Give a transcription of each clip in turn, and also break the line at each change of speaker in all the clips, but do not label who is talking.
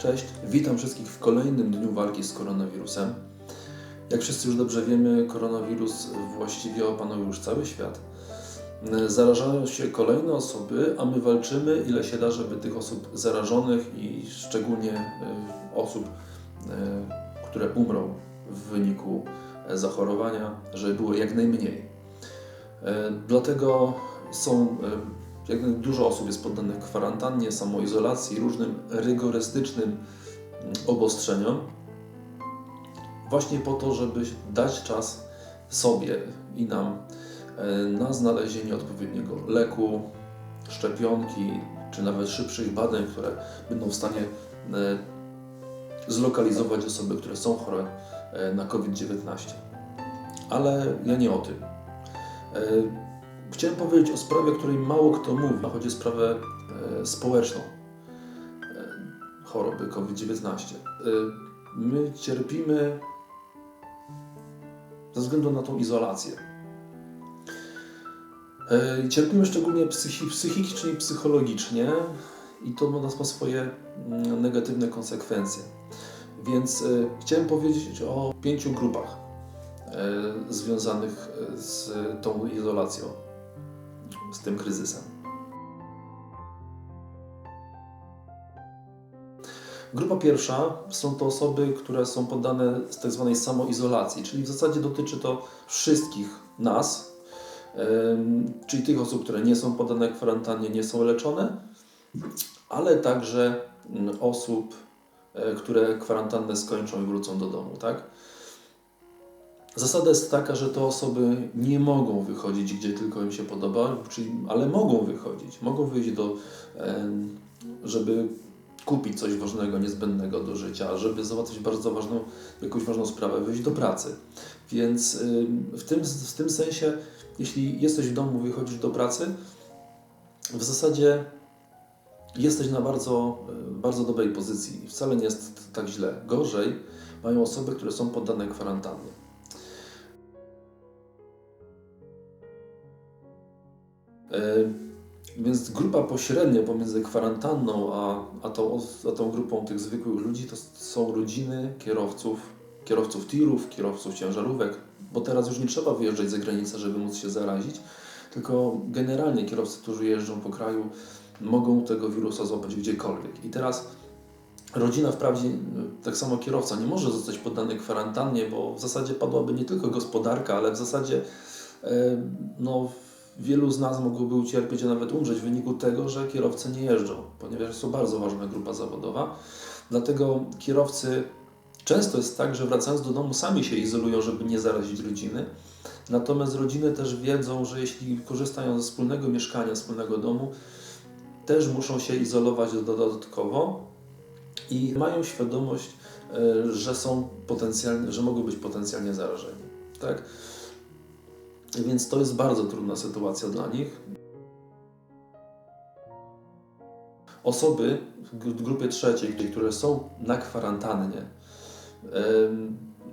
Cześć, witam wszystkich w kolejnym dniu walki z koronawirusem. Jak wszyscy już dobrze wiemy, koronawirus właściwie opanuje już cały świat. Zarażają się kolejne osoby, a my walczymy ile się da, żeby tych osób zarażonych i szczególnie e, osób, e, które umrą w wyniku zachorowania, żeby było jak najmniej. E, Dlatego są, jak dużo osób jest poddanych kwarantannie, samoizolacji, różnym rygorystycznym obostrzeniom, właśnie po to, żeby dać czas sobie i nam e, na znalezienie odpowiedniego leku, szczepionki, czy nawet szybszych badań, które będą w stanie e, zlokalizować osoby, które są chore e, na COVID-19. Ale ja nie o tym. Chciałem powiedzieć o sprawie, o której mało kto mówi. Chodzi o sprawę e, społeczną e, choroby COVID-19. E, My cierpimy ze względu na tą izolację. Cierpimy szczególnie psychi psychicznie i psychologicznie i to ma ma swoje mm, negatywne konsekwencje. Więc chciałem powiedzieć o pięciu grupach związanych z tą izolacją, tym kryzysem. Grupa pierwsza są to osoby, które są poddane z tak zwanej samoizolacji, czyli w zasadzie dotyczy to wszystkich nas, czyli tych osób, które nie są poddane kwarantannie, nie są leczone, ale także mm, osób, e, które kwarantannę skończą i wrócą do domu, tak? Zasada jest taka, że te osoby nie mogą wychodzić gdzie tylko im się podoba, czyli, ale mogą wychodzić. Mogą wyjść do, żeby kupić coś ważnego, niezbędnego do życia, żeby załatwić bardzo ważną, jakąś ważną sprawę, wyjść do pracy. Więc w tym, w tym sensie, jeśli jesteś w domu, wychodzisz do pracy, w zasadzie jesteś na bardzo, y, bardzo dobrej pozycji. Wcale nie jest tak źle. Gorzej mają osoby, które są poddane kwarantannie. Więc grupa pośrednia pomiędzy kwarantanną a, a, tą, a tą grupą tych zwykłych ludzi to są rodziny kierowców, kierowców tirów, kierowców ciężarówek, bo teraz już nie trzeba wyjeżdżać za granicę, żeby móc się zarazić, tylko generalnie kierowcy, którzy jeżdżą po kraju, mogą tego wirusa złapać gdziekolwiek. I teraz rodzina, wprawdzie y, tak samo kierowca, nie może zostać poddany kwarantannie, bo w zasadzie padłaby nie tylko gospodarka, ale w zasadzie e, no, wielu z nas mogłoby ucierpieć, a nawet umrzeć w wyniku tego, że kierowcy nie jeżdżą, ponieważ jest to bardzo ważna grupa zawodowa. Dlatego kierowcy często jest tak, że wracając do domu sami się izolują, żeby nie zarazić rodziny. Natomiast rodziny też wiedzą, że jeśli korzystają ze wspólnego mieszkania, wspólnego domu, też muszą się izolować dodatkowo i mają świadomość, e, że są potencjalnie, że mogą być potencjalnie zarażeni. Tak? Więc to jest bardzo trudna sytuacja dla nich. Osoby w grupie trzeciej, które są na kwarantannie,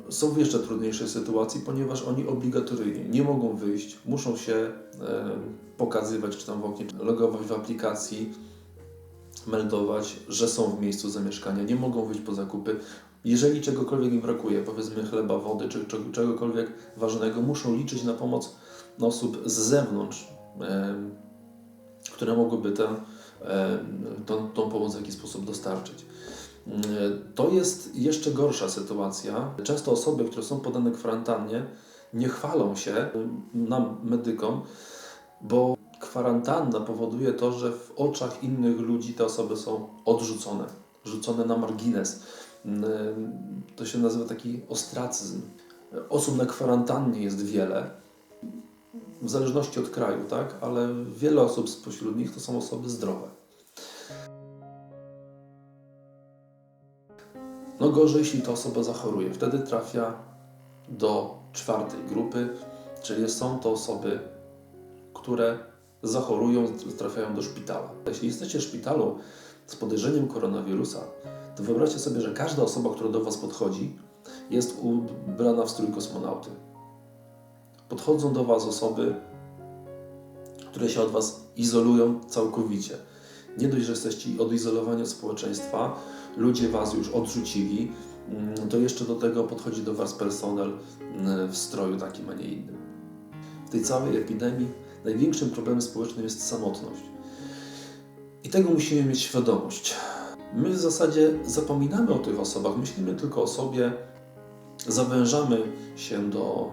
są w jeszcze trudniejszej sytuacji, ponieważ oni obligatoryjnie nie mogą wyjść, muszą się pokazywać, czy tam w oknie, logować w aplikacji, meldować, że są w miejscu zamieszkania, nie mogą wyjść po zakupy. Jeżeli czegokolwiek im brakuje, powiedzmy chleba, wody czy czegokolwiek ważnego, muszą liczyć na pomoc osób z zewnątrz, które mogłyby tę, tą, tą pomoc w jakiś sposób dostarczyć. Mm, To jest jeszcze gorsza sytuacja. Często osoby, które są podane kwarantannie, nie chwalą się nam, medykom, bo kwarantanna powoduje to, że w oczach innych ludzi te osoby są odrzucone, rzucone na margines. Mm, To się nazywa taki ostracyzm. Osób na kwarantannie jest wiele, w zależności od kraju, tak? Ale wiele osób spośród nich to są osoby zdrowe. No gorzej, jeśli ta osoba zachoruje. Wtedy trafia do czwartej grupy, czyli są to osoby, które zachorują, trafiają do szpitala. Jeśli jesteście w szpitalu z podejrzeniem koronawirusa, to wyobraźcie sobie, że każda osoba, która do Was podchodzi, jest ubrana w strój kosmonauty. Podchodzą do Was osoby, które się od Was izolują całkowicie. Nie dość, że jesteście odizolowani od społeczeństwa, ludzie Was już odrzucili, mm, to jeszcze do tego podchodzi do Was personel mm, w stroju takim, a nie innym. W tej całej epidemii największym problemem społecznym jest samotność. I tego musimy mieć świadomość. My w zasadzie zapominamy o tych osobach, myślimy tylko o sobie, zawężamy się do,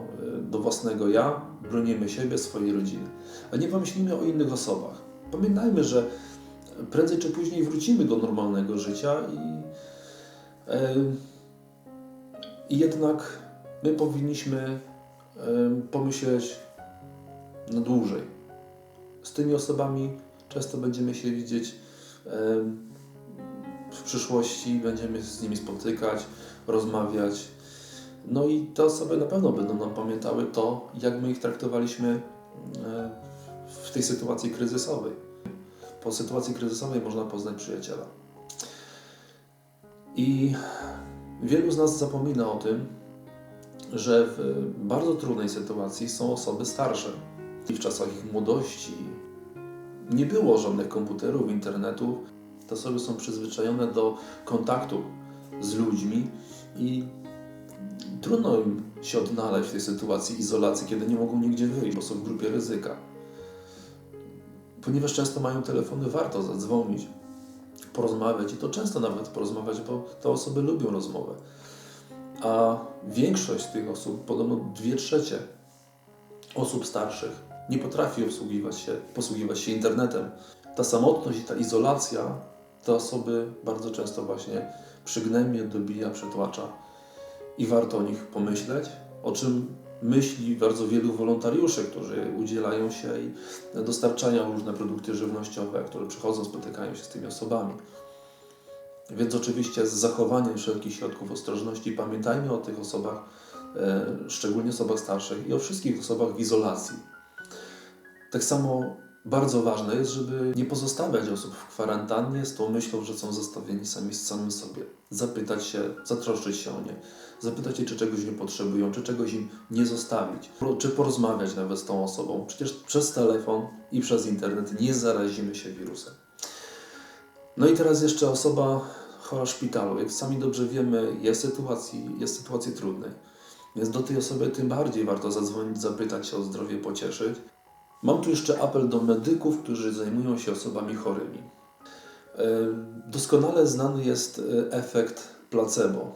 do własnego ja, bronimy siebie, swojej rodziny, a nie pomyślimy o innych osobach. Pamiętajmy, że prędzej czy później wrócimy do normalnego życia i, e, i jednak my powinniśmy e, pomyśleć na dłużej. Z tymi osobami często będziemy się widzieć e, w przyszłości, będziemy z nimi spotykać, rozmawiać. No i te osoby na pewno będą nam pamiętały to, jak my ich traktowaliśmy e, w tej sytuacji kryzysowej. Po sytuacji kryzysowej można poznać przyjaciela. I wielu z nas zapomina o tym, że w bardzo trudnej sytuacji są osoby starsze. I w czasach ich młodości nie było żadnych komputerów, internetu. Te osoby są przyzwyczajone do kontaktu z ludźmi i trudno im się odnaleźć w tej sytuacji izolacji, kiedy nie mogą nigdzie wyjść, bo są w grupie ryzyka. Ponieważ często mają telefony, warto zadzwonić, porozmawiać i to często nawet porozmawiać, bo te osoby lubią rozmowę. A większość tych osób, podobno dwie trzecie osób starszych, nie potrafi obsługiwać się, posługiwać się internetem. Ta samotność i ta izolacja te osoby bardzo często właśnie przygnębie, dobija, przytłacza i warto o nich pomyśleć, o czym myśli bardzo wielu wolontariuszy, którzy udzielają się i dostarczają różne produkty żywnościowe, które przychodzą, spotykają się z tymi osobami. Więc oczywiście z zachowaniem wszelkich środków ostrożności pamiętajmy o tych osobach, e, szczególnie osobach starszych i o wszystkich osobach w izolacji. Tak samo bardzo ważne jest, żeby nie pozostawiać osób w kwarantannie z tą myślą, że są zostawieni sami z samym sobie. Zapytać się, zatroszczyć się o nie, zapytać się, czy czegoś nie potrzebują, czy czegoś im nie zostawić, czy porozmawiać nawet z tą osobą. Przecież przez telefon i przez internet nie zarazimy się wirusem. No i teraz jeszcze osoba chora w szpitalu. Jak sami dobrze wiemy, jest sytuacji, jest sytuacji trudnej. Więc do tej osoby tym bardziej warto zadzwonić, zapytać się o zdrowie, pocieszyć. Mam tu jeszcze apel do medyków, którzy zajmują się osobami chorymi. E, doskonale znany jest e, efekt placebo.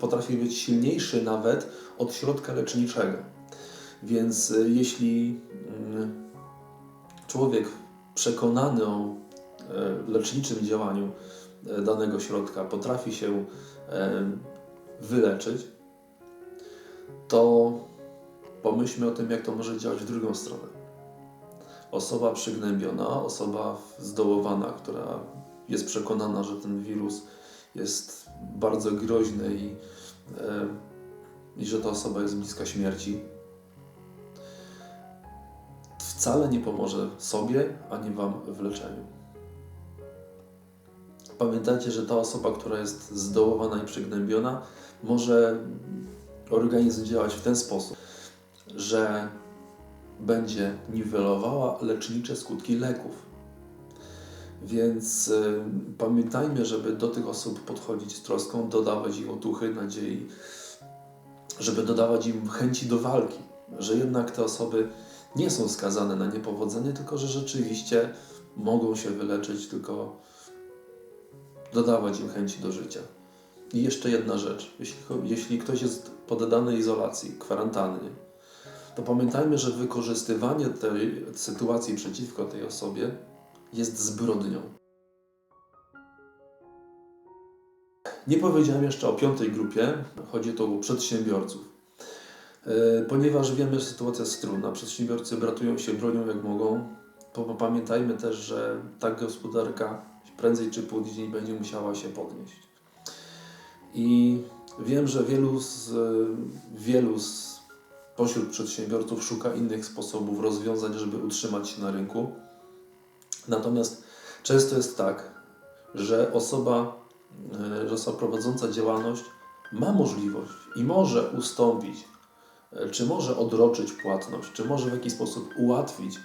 Potrafi być silniejszy nawet od środka leczniczego. Więc e, jeśli mm, człowiek przekonany o leczniczym działaniu danego środka potrafi się wyleczyć, to pomyślmy o tym, jak to może działać w drugą stronę osoba przygnębiona, osoba zdołowana, która jest przekonana, że ten wirus jest bardzo groźny i, e, i że ta osoba jest bliska śmierci, wcale nie pomoże sobie ani Wam w leczeniu. Pamiętajcie, że ta osoba, która jest zdołowana i przygnębiona, może organizm działać w ten sposób, że będzie niwelowała lecznicze skutki leków. Więc y, pamiętajmy, żeby do tych osób podchodzić z troską, dodawać im otuchy, nadziei, żeby dodawać im chęci do walki, że jednak te osoby nie są skazane na niepowodzenie, tylko że rzeczywiście mogą się wyleczyć, tylko dodawać im chęci do życia. I jeszcze jedna rzecz. Jeśli, jeśli ktoś jest poddany izolacji, kwarantannie, to pamiętajmy, że wykorzystywanie tej sytuacji przeciwko tej osobie jest zbrodnią. Nie powiedziałem jeszcze o piątej grupie, chodzi tu o przedsiębiorców. E, ponieważ wiemy, że sytuacja jest trudna, przedsiębiorcy bratują się bronią jak mogą, pamiętajmy też, że ta gospodarka prędzej czy później będzie musiała się podnieść. I wiem, że wielu z, wielu z pośród przedsiębiorców szuka innych sposobów rozwiązań, żeby utrzymać się na rynku. Natomiast często jest tak, że osoba, e, że osoba prowadząca działalność ma możliwość i może ustąpić, e, czy może odroczyć płatność, czy może w jakiś sposób ułatwić,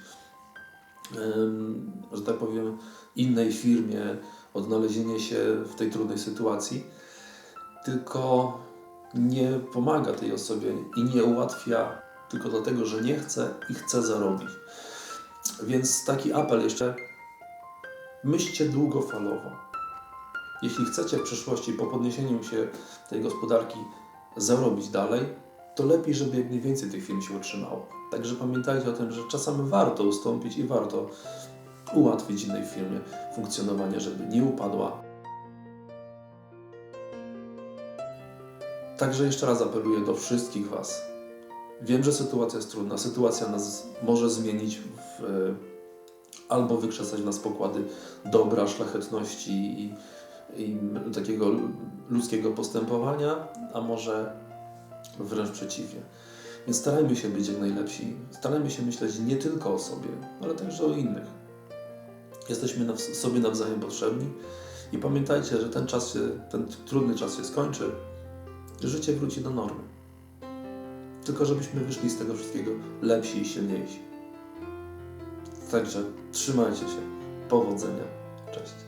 że tak powiem, innej firmie odnalezienie się w tej trudnej sytuacji, tylko nie pomaga tej osobie i nie ułatwia tylko dlatego, że nie chce i chce zarobić. Więc taki apel jeszcze, myślcie długofalowo. Jeśli chcecie w przyszłości po podniesieniu się tej gospodarki zarobić dalej, to lepiej, żeby jak najwięcej tych firm się utrzymało. Także pamiętajcie o tym, że czasami warto ustąpić i warto ułatwić innej firmie funkcjonowanie, żeby nie upadła. Także jeszcze raz apeluję do wszystkich Was. Wiem, że sytuacja jest trudna. Sytuacja nas może zmienić w, e, albo wykrzesać nas pokłady dobra, szlachetności i, i takiego ludzkiego postępowania, a może wręcz przeciwnie. Więc starajmy się być jak najlepsi. Starajmy się myśleć nie tylko o sobie, ale także o innych. Jesteśmy sobie nawzajem potrzebni i pamiętajcie, że ten czas się, ten trudny czas się skończy, życie wróci do normy. Tylko żebyśmy wyszli z tego wszystkiego lepsi i silniejsi. Także trzymajcie się. Powodzenia. Cześć.